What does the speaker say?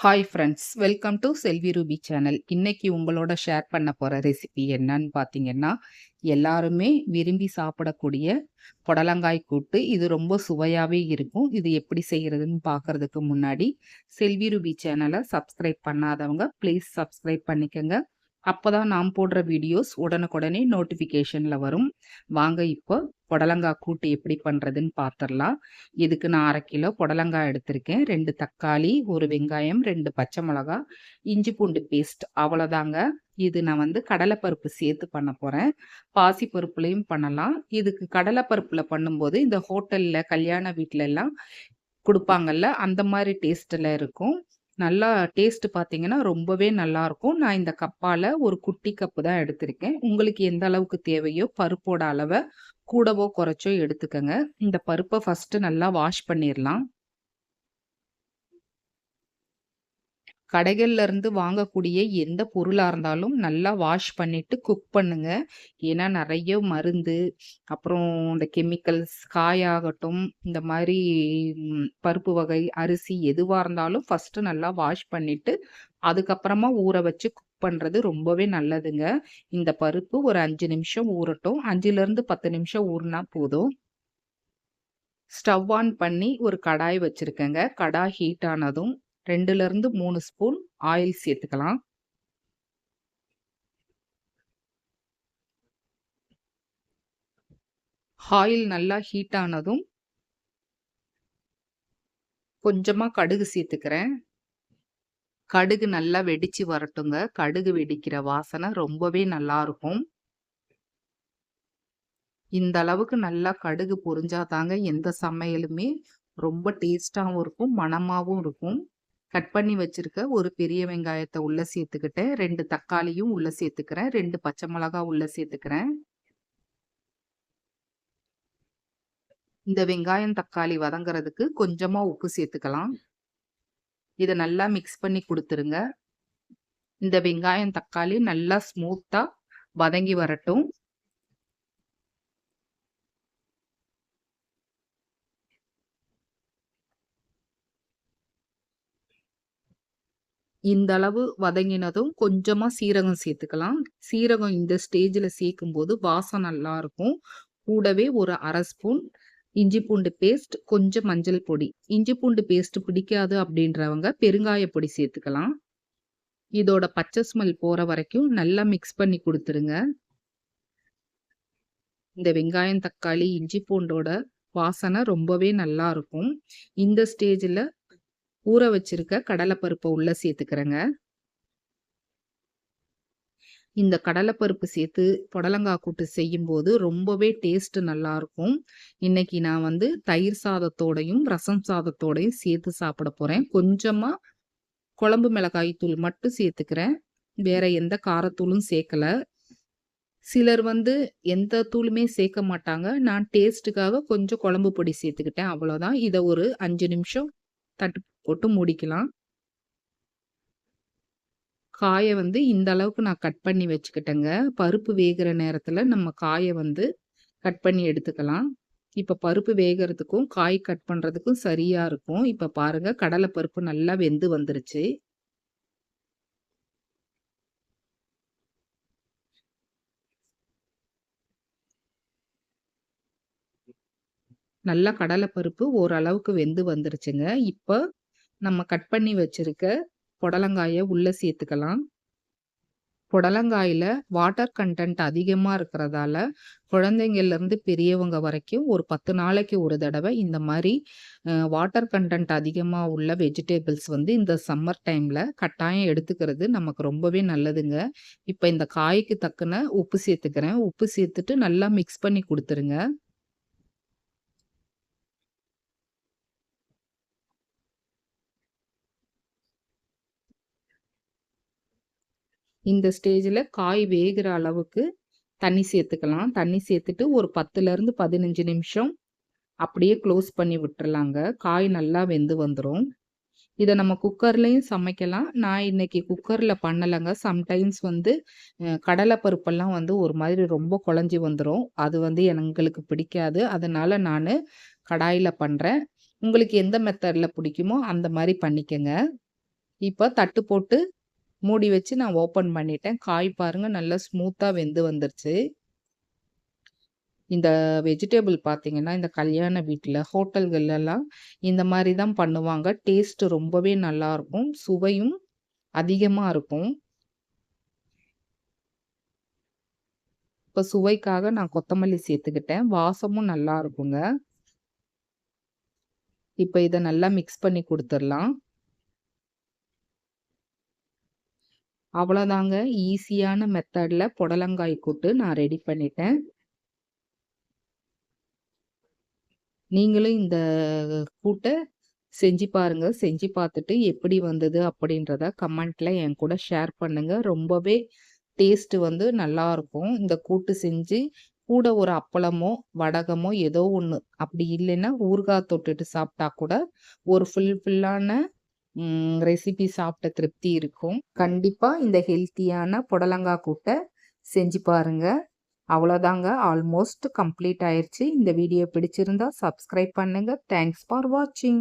Hi friends welcome to Selvi Ruby channel இன்னைக்கு உங்களோட share பண்ண போகிற ரெசிபி என்னன்னு பார்த்தீங்கன்னா எல்லாருமே விரும்பி சாப்பிடக்கூடிய புடலங்காய் கூட்டு. இது ரொம்ப சுவையாகவே இருக்கும். இது எப்படி செய்கிறதுன்னு பார்க்கறதுக்கு முன்னாடி செல்வி ரூபி சேனலை சப்ஸ்கிரைப் பண்ணாதவங்க ப்ளீஸ் சப்ஸ்கிரைப் பண்ணிக்கோங்க. அப்போதான் நாம் போடுற வீடியோஸ் உடனுக்குடனே நோட்டிஃபிகேஷனில் வரும். வாங்க இப்போ புடலங்காய் கூட்டு எப்படி பண்ணுறதுன்னு பார்த்துடலாம் இதுக்கு நான் அரை கிலோ புடலங்காய் எடுத்திருக்கேன். ரெண்டு தக்காளி ஒரு வெங்காயம் ரெண்டு பச்சை மிளகா இஞ்சி பூண்டு பேஸ்ட் அவ்வளோதாங்க. இது நான் வந்து கடலைப்பருப்பு சேர்த்து பண்ண போகிறேன் பாசி பருப்புலையும் பண்ணலாம். இதுக்கு கடலைப்பருப்பில் பண்ணும்போது இந்த ஹோட்டலில் கல்யாண வீட்டில எல்லாம் கொடுப்பாங்கல்ல அந்த மாதிரி டேஸ்ட்டில் இருக்கும். நல்லா டேஸ்ட் பார்த்தீங்கன்னா ரொம்பவே நல்லாயிருக்கும். நான் இந்த கப்பால் ஒரு குட்டி கப்பு தான் எடுத்திருக்கேன். உங்களுக்கு எந்த அளவுக்கு தேவையோ பருப்போட அளவை கூடவோ குறைச்சோ எடுத்துக்கோங்க. இந்த பருப்பை ஃபஸ்ட்டு நல்லா வாஷ் பண்ணிடலாம் கடைகள்ல இருந்து வாங்கக்கூடிய எந்த பொருளாக இருந்தாலும் நல்லா வாஷ் பண்ணிட்டு குக் பண்ணுங்க. ஏன்னா நிறைய மருந்து, அப்புறம் இந்த கெமிக்கல்ஸ் காயாகட்டும், இந்த மாதிரி பருப்பு வகை, அரிசி எதுவாக இருந்தாலும் ஃபஸ்ட்டு நல்லா வாஷ் பண்ணிட்டு, அதுக்கப்புறமா ஊற வச்சு குக் பண்ணுறது ரொம்பவே நல்லதுங்க. இந்த பருப்பு ஒரு அஞ்சு நிமிஷம் ஊறட்டும். அஞ்சுலேருந்து பத்து நிமிஷம் ஊறினா போதும். ஸ்டவ் ஆன் பண்ணி ஒரு கடாய் வச்சுருக்கேங்க கடாய் ஹீட் ஆனதும் ரெண்டுலேருந்து மூணு ஸ்பூன் ஆயில் சேர்த்துக்கலாம். ஆயில் நல்லா ஹீட் ஆனதும் கொஞ்சமாக கடுகு சேர்த்துக்கிறேன். கடுகு நல்லா வெடிச்சு வரட்டுங்க. கடுகு வெடிக்கிற வாசனை ரொம்பவே நல்லா இருக்கும். இந்த அளவுக்கு நல்லா கடுகு பொரிஞ்சாதாங்க எந்த சமையலுமே ரொம்ப டேஸ்டாகவும் இருக்கும் மணமாகவும் இருக்கும். கட் பண்ணி வச்சிருக்க ஒரு பெரிய வெங்காயத்தை உள்ள சேர்த்துக்கிட்டேன். ரெண்டு தக்காளியும் உள்ள சேர்த்துக்கிறேன். ரெண்டு பச்சை மிளகா உள்ள சேர்த்துக்கிறேன். இந்த வெங்காயம் தக்காளி வதங்குறதுக்கு கொஞ்சமா உப்பு சேர்த்துக்கலாம். இதை நல்லா மிக்ஸ் பண்ணி கொடுத்துருங்க. இந்த வெங்காயம் தக்காளி நல்லா ஸ்மூத்தா வதங்கி வரட்டும். இந்த அளவு வதங்கினதும் கொஞ்சமா சீரகம் சேர்த்துக்கலாம். சீரகம் இந்த ஸ்டேஜில் சேர்க்கும் போது வாசம் நல்லா இருக்கும் கூடவே ஒரு அரை ஸ்பூன் இஞ்சி பூண்டு பேஸ்ட் கொஞ்சம் மஞ்சள் பொடி. இஞ்சி பூண்டு பேஸ்ட் பிடிக்காது அப்படின்றவங்க பெருங்காய பொடி சேர்த்துக்கலாம். இதோட பச்சை ஸ்மெல் போற வரைக்கும் நல்லா மிக்ஸ் பண்ணி கொடுத்துருங்க. இந்த வெங்காயம் தக்காளி இஞ்சி பூண்டோட வாசனை ரொம்பவே நல்லா இருக்கும் இந்த ஸ்டேஜில் ஊற வச்சிருக்க கடலைப்பருப்பை உள்ள சேர்த்துக்கிறேங்க. இந்த கடலைப்பருப்பு சேர்த்து புடலங்காய் கூட்டு செய்யும்போது ரொம்பவே டேஸ்ட் நல்லா இருக்கும். இன்னைக்கு நான் வந்து தயிர் சாதத்தோடையும் ரசம் சாதத்தோடையும் சேர்த்து சாப்பிட போறேன். கொஞ்சமா குழம்பு மிளகாய் தூள் மட்டும் சேர்த்துக்கிறேன். வேற எந்த காரத்தூளும் சேர்க்கல. சிலர் வந்து எந்த தூளுமே சேர்க்க மாட்டாங்க. நான் டேஸ்ட்டுக்காக கொஞ்சம் குழம்பு பொடி சேர்த்துக்கிட்டேன். அவ்வளோதான் இதை ஒரு அஞ்சு நிமிஷம் தட்டு போட்டு மூடிக்கலாம். காயை வந்து இந்த அளவுக்கு நான் கட் பண்ணி வச்சுக்கிட்டேங்க. பருப்பு வேகிற நேரத்தில் நம்ம காயை வந்து கட் பண்ணி எடுத்துக்கலாம். இப்போ பருப்பு வேகிறதுக்கும் காய் கட் பண்ணுறதுக்கும் சரியாக இருக்கும். இப்போ பாருங்கள் கடலை பருப்பு நல்லா வெந்து வந்துருச்சு. நல்லா கடலைப்பருப்பு ஓரளவுக்கு வெந்து வந்துருச்சுங்க. இப்போ நம்ம கட் பண்ணி வச்சிருக்க புடலங்காயை உள்ளே சேர்த்துக்கலாம். புடலங்காயில் வாட்டர் கண்டென்ட் அதிகமாக இருக்கிறதால குழந்தைங்கள்லேருந்து பெரியவங்க வரைக்கும் ஒரு பத்து நாளைக்கு ஒரு தடவை இந்த மாதிரி வாட்டர் கண்டென்ட் அதிகமாக உள்ள வெஜிடேபிள்ஸ் வந்து இந்த சம்மர் டைமில் கட்டாயம் எடுத்துக்கிறது நமக்கு ரொம்பவே நல்லதுங்க. இப்போ இந்த காய்க்கு தக்கன உப்பு சேர்த்துக்கிறேன். உப்பு சேர்த்துட்டு நல்லா மிக்ஸ் பண்ணி கொடுத்துருங்க. இந்த ஸ்டேஜில் காய் வேகிற அளவுக்கு தண்ணி சேர்த்துக்கலாம். தண்ணி சேர்த்துட்டு ஒரு பத்துலேருந்து பதினஞ்சு நிமிஷம் அப்படியே க்ளோஸ் பண்ணி விட்டுறலாங்க. காய் நல்லா வெந்து வந்துடும் இதை நம்ம குக்கர்லேயும் சமைக்கலாம். நான் இன்னைக்கு குக்கரில் பண்ணலைங்க. சம்டைம்ஸ் வந்து கடலை பருப்பெல்லாம் வந்து ஒரு மாதிரி ரொம்ப குழஞ்சி வந்துடும் அது வந்து எங்களுக்கு பிடிக்காது. அதனால் நான் கடாயில் பண்ணுறேன் உங்களுக்கு எந்த மெத்தடில் பிடிக்குமோ அந்த மாதிரி பண்ணிக்கங்க. இப்போ தட்டு போட்டு மூடி வச்சு நான் ஓப்பன் பண்ணிட்டேன். காய் பாருங்கள் நல்லா ஸ்மூத்தாக வெந்து வந்துருச்சு. இந்த வெஜிடேபிள் பார்த்தீங்கன்னா, இந்த கல்யாண வீட்டில் ஹோட்டல்கள்லாம் இந்த மாதிரி தான் பண்ணுவாங்க. டேஸ்ட்டு ரொம்பவே நல்லாயிருக்கும் சுவையும் அதிகமாக இருக்கும். இப்போ சுவைக்காக நான் கொத்தமல்லி சேர்த்துக்கிட்டேன். வாசமும் நல்லா இருக்குங்க. இப்போ இதை நல்லா மிக்ஸ் பண்ணி கொடுத்துடலாம் அவ்வளோதாங்க. ஈஸியான மெத்தடில் புடலங்காய் கூட்டு நான் ரெடி பண்ணிட்டேன். நீங்களும் இந்த கூட்டை செஞ்சு பாருங்க. செஞ்சு பார்த்துட்டு எப்படி வந்தது அப்படின்றத கமெண்ட்ல என் கூட ஷேர் பண்ணுங்க. ரொம்பவே டேஸ்ட் வந்து நல்லாயிருக்கும் இந்த கூட்டு செஞ்சு கூட ஒரு அப்பளமோ, வடகமோ ஏதோ ஒன்று அப்படி இல்லைன்னா ஊறுகாய் தொட்டுட்டு சாப்பிட்டா கூட ஒரு ஃபுல் ஃபுல்லான ரெசிபி சாப்பிட்ட திருப்தி இருக்கும். கண்டிப்பாக இந்த ஹெல்த்தியான புடலங்கா கூட்டை செஞ்சு பாருங்க. அவ்வளோதாங்க. ஆல்மோஸ்ட் கம்ப்ளீட் ஆயிடுச்சு இந்த வீடியோ பிடிச்சிருந்தா சப்ஸ்கிரைப் பண்ணுங்கள் தேங்க்ஸ் ஃபார் வாட்சிங்.